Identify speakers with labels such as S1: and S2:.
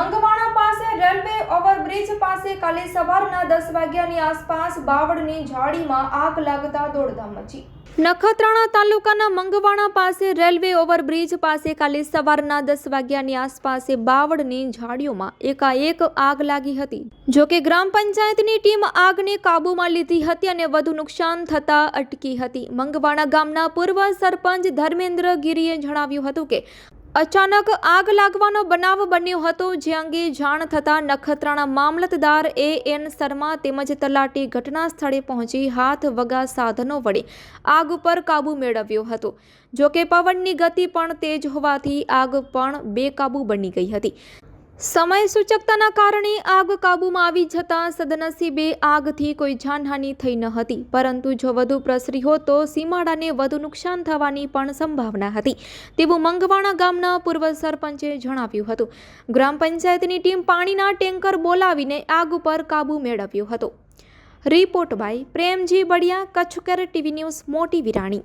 S1: મંગવાણા પાસે railway overbridge પાસે કાલે સવારના દસ વાગ્યાની આસપાસ બાવળની ઝાડીમાં આગ લાગતા દોડધામ મચી. નખત્રાણા તાલુકાના મંગવાણા પાસે રેલવે ઓવરબ્રિજ પાસે કાલે સવારના દસ વાગ્યાની આસપાસ બાવળની ઝાડીઓમાં એકાએક આગ લાગી હતી. જોકે ગ્રામ પંચાયતની ટીમ આગને કાબૂમાં લીધી હતી અને વધુ નુકસાન થતાં અટકી હતી. મંગવાણા ગામના પૂર્વ સરપંચ ધર્મેન્દ્ર ગીરીએ જણાવ્યું હતું કે અચાનક આગ લાગવાનો બનાવ બન્યો હતો, જે અંગે જાણ થતાં નખત્રાણા મામલતદાર એ એન શર્મા તેમજ તલાટી ઘટના સ્થળે પહોંચી હાથ વગા સાધનો વડે આગ ઉપર કાબૂ મેળવ્યો હતો. જોકે પવનની ગતિ પણ તેજ હોવાથી આગ પણ બેકાબૂ બની ગઈ હતી. સમય સૂચકતાના કારણે આગ કાબૂમાં આવી જતાં સદનસીબે આગથી કોઈ જાનહાનિ થઈ ન હતી. પરંતુ જો વધુ પ્રસરી હોત તો સીમાડાને વધુ નુકસાન થવાની પણ સંભાવના હતી. તેવું મંગવાણા ગામના પૂર્વ સરપંચે જણાવ્યું હતું. ગ્રામ પંચાયતની ટીમ પાણીના ટેન્કર બોલાવીને આગ ઉપર કાબૂ મેળવ્યો હતો. રિપોર્ટ બાય પ્રેમજી બળિયા કચ્છકર ટીવી ન્યૂઝ, મોટી વિરાણી.